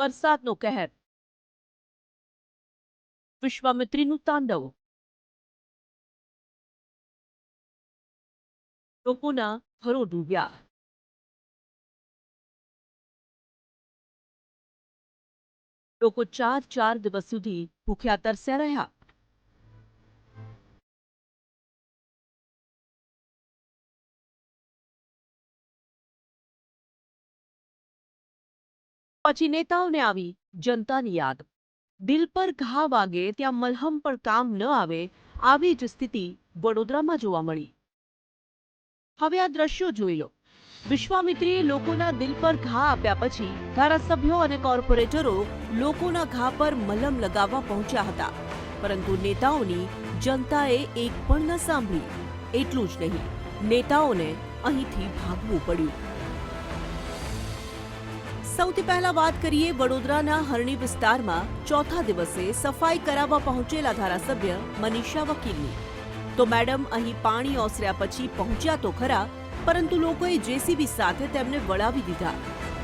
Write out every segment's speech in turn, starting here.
વરસાદનો કહેર. વિશ્વામિત્રીનું તાંડવ. લોકોના ઘરો ડૂબ્યા. લોકો ચાર ચાર દિવસ સુધી ભૂખ્યા તરસ્યા રહ્યા. પછી નેતાઓને આવી જનતાની યાદ. દિલ પર ઘા વાગે ત્યાં મલહમ પર કામ ન આવે આવી જ સ્થિતિ વડોદરામાં જોવા મળી. હવે આ દ્રશ્યો જોઈ લો. વિશ્વામિત્રીએ લોકોના દિલ પર ઘા આપ્યા પછી ધારાસભ્યો અને કોર્પોરેટરો લોકોના ઘા પર મલમ લગાવવા પહોંચ્યા હતા. પરંતુ નેતાઓની જનતાએ એક પણ ન સાંભળી. એટલું જ નહીં. નેતાઓને અહીંથી ભાગવું પડ્યું. સૌથી પહેલા વાત કરીએ વડોદરાના હરણી વિસ્તારમાં ચોથા દિવસે સફાઈ કરાવવા પહોંચેલા ધારાસભ્ય મનીષા વકીલની. તો મેડમ, અહીં પાણી ઓસર્યા પછી પહોંચ્યા તો ખરા, પરંતુ લોકોએ જેસીબી સાથે તેમને વળાવી દીધા,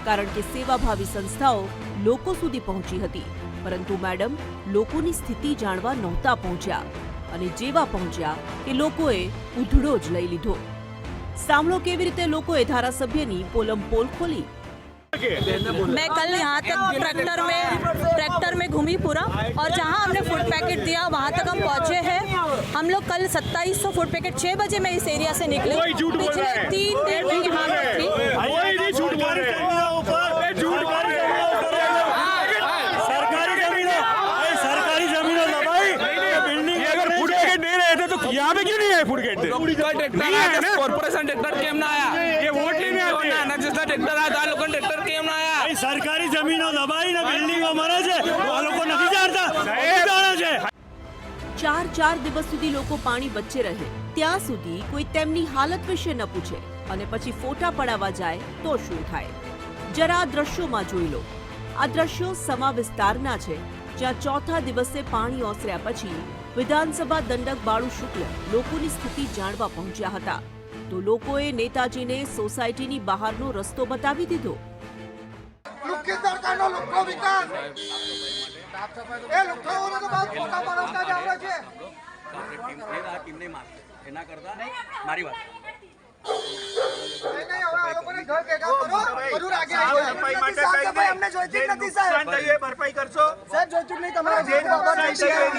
કારણ કે સેવાભાવી સંસ્થાઓ લોકો સુધી પહોંચી હતી. પરંતુ મેડમ, લોકોની સ્થિતિ જાણવા નહોતા પહોંચ્યા, અને જેવા પહોંચ્યા કે લોકોએ ઉધડો જ લઈ લીધો. સાંભળો કેવી રીતે લોકોએ ધારાસભ્યની પોલમ પોલ ખોલી. मैं कल यहाँ तक ट्रैक्टर में ट्रैक्टर में घूमी पूरा और जहाँ हमने फ़ूड पैकेट दिया वहाँ तक हम पहुँचे हैं। हम लोग कल सत्ताईस सौ फ़ूड पैकेट छः बजे में इस एरिया से निकले। पिछले तीन डेढ़ में डिमांड तो यहाँ पे क्यों नहीं आए फ़ूड गेट कॉर्पोरेशन ट्रॅक्टर केम ना? आया। हे वोट नाही आया नक्षत्र ट्रॅक्टर आया दहा लोकांना ट्रॅक्टर સરકારી જમીનો દબાવીને બિલ્ડિંગો મરે છે. આ લોકો નથી જાણતા. જાણે છે? ચાર ચાર દિવસ સુધી લોકો પાણી વચ્ચે રહે. ત્યાં સુધી કોઈ તેમની હાલત વિશે ન પૂછે. અને પછી ફોટા પડાવવા જાય તો શું થાય? જરા આ દ્રશ્યોમાં જોઈ લો. આ દ્રશ્યો સમા વિસ્તારના છે જ્યાં ચોથા દિવસે પાણી ઓસર્યા પછી વિધાનસભા દંડક બાળુ શુક્લ લોકોની સ્થિતિ જાણવા પહોંચ્યા હતા. તો લોકોએ નેતાજીને સોસાયટીની બહારનો રસ્તો બતાવી દીધો. લુખ્ખી સરકારનો લુખ્ખો વિકાસ. એ લુખ્ખાઓને તો બહુ ફોટા પડાવતા જ આવડે છે. એના કરતા મારી વાત. એ નહીં, હવે આ લોકોને ઘર ભેગા કરો, બધું રાગે આવી જાય. સાફ સફાઈ અમને જોઈતી જ નથી, સાહેબ. ભરપાઈ કરશો.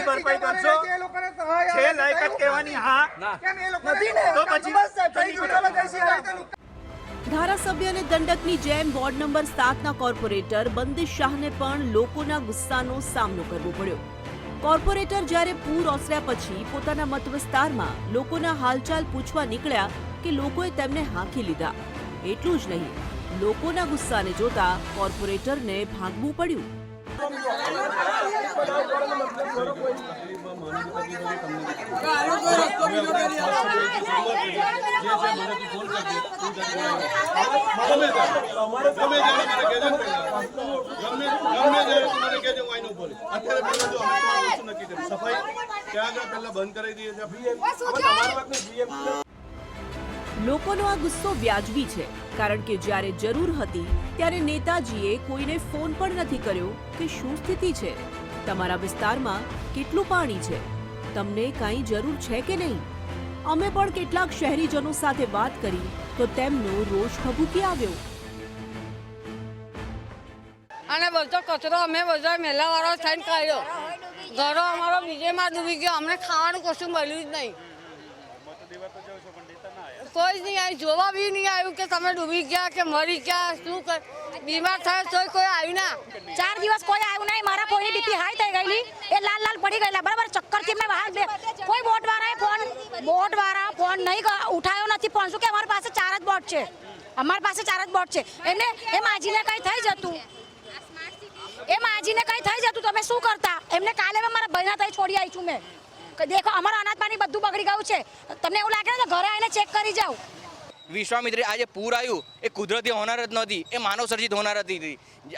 ભરપાઈ કરશો? છે લાયકાત કહેવાની હા. ને? તો પછી- ધારાસભ્ય અને દંડકની જેમ વોર્ડ નંબર સાતના કોર્પોરેટર બંદિશ શાહને પણ લોકોના ગુસ્સાનો સામનો કરવો પડ્યો. કોર્પોરેટર જ્યારે પૂર ઓસર્યા પછી પોતાના મત વિસ્તારમાં લોકોના હાલચાલ પૂછવા નીકળ્યા કે લોકોએ તેમને હાંકી લીધા. એટલું જ નહીં, લોકોના ગુસ્સાને જોતા કોર્પોરેટરને ભાગવું પડ્યું. લોકોનો આ ગુસ્સો વ્યાજબી છે, કારણ કે જ્યારે જરૂર હતી, ત્યારે નેતાજીએ કોઈને ફોન પણ નથી કર્યો કે શું સ્થિતિ છે. તમારા વિસ્તારમાં કેટલું પાણી છે? તમને કાંઈ જરૂર છે કે નહીં? અમે પણ કેટલાક શહેરીજનો સાથે વાત કરી તો તેમનો રોષ ભભૂકી આવ્યો. અને બધો કચરો અમે બધા મેલાવાળો થઈને કર્યો ઘરો અમારો બીજેમાં ડૂબી ગયો. અમને ખાવાનું કશું મળ્યું જ નહીં. કોઈ નહીં આવ્યું, જોવા બી નહીં આવ્યું કે તમે ડૂબી ગયા કે મરી ગયા, શું કર? બીમાર થયો તોય કોઈ આવ્યું ના. ચાર દિવસ કોઈ આવ્યું નહીં, મારા ફોનની બીપી હાઈ થઈ ગયેલી. એ લાલ લાલ પડી ગયેલા, બરાબર? ચક્કરથી મેં બહાર કોઈ બોટ વાળાએ ફોન બોટ વાળા ફોન નહીં ઉઠાયો નથી ફોન શું કે અમારી પાસે ચાર જ બોટ છે. અમારી પાસે ચાર જ બોટ છે. એમને એ માજીને કઈ થઈ જતું. એ માજીને કઈ થઈ જતું તમે શું કરતા? એમને કાલે મેં મારા ભાઈના થઈ છોડી આવી છું મેં. દેખો, અમારું અનાજ પાણી બધું બગડી ગયું છે. તમને એવું લાગે ને ઘરે આવીને ચેક કરી જાઓ. વિશ્વામિત્રી આ જે પૂર આવ્યું. એ કુદરતી હોનાર જ નહોતી. એ માનવસર્જિત હોનાર હતી.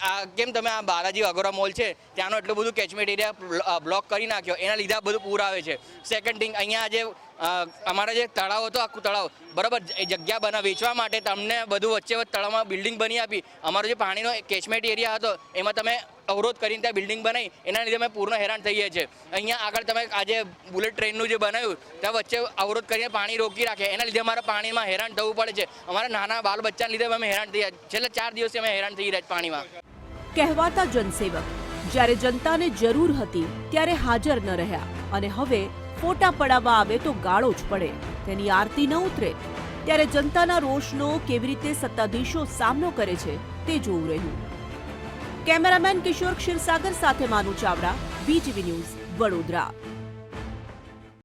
આ કેમ તમે આ બાલાજી અગોરા મોલ છે, ત્યાંનો એટલું બધું કેચમેન્ટ એરિયા બ્લોક કરી નાખ્યો. એના લીધે બધું પૂર આવે છે. સેકન્ડ થિંગ અહીંયા આજે અમારા જે તળાવ હતો, આખું તળાવ, બરાબર, એ જગ્યા બના, વેચવા માટે તમને બધું વચ્ચે વચ્ચે તળાવમાં બિલ્ડિંગ બની આપી. અમારો જે પાણીનો કેચમેન્ટ એરિયા હતો, એમાં તમે અવરોધ કરીને ત્યાં બિલ્ડિંગ બનાવી એના લીધે અમે પૂર્ણ હેરાન થઈએ છીએ. અહીંયા આગળ તમે આજે બુલેટ ટ્રેનનું જે બનાવ્યું, ત્યાં વચ્ચે અવરોધ કરીને પાણી રોકી રાખે, એના લીધે અમારે પાણીમાં હેરાન થવું પડે છે. અમારા નાના બાલ બચ્ચાના લીધે અમે હેરાન થયા, છેલ્લા ચાર દિવસથી અમે હેરાન થઈ રહ્યા પાણીમાં. કહેવાતા જનસેવક, જ્યારે જનતાને જરૂર હતી, ત્યારે હાજર ન રહ્યા. અને હવે ફોટા પડાવવા આવે તો ગાળો જ પડે. તેની આરતી ન ઉતરે. ત્યારે જનતાના રોષનો કેવી રીતે સત્તાધીશો સામનો કરે છે, તે જોવું રહ્યું. કેમેરામેન કિશોર ક્ષીરસાગર સાથે માનુ ચાવડા બીજીવી ન્યૂઝ વડોદરા.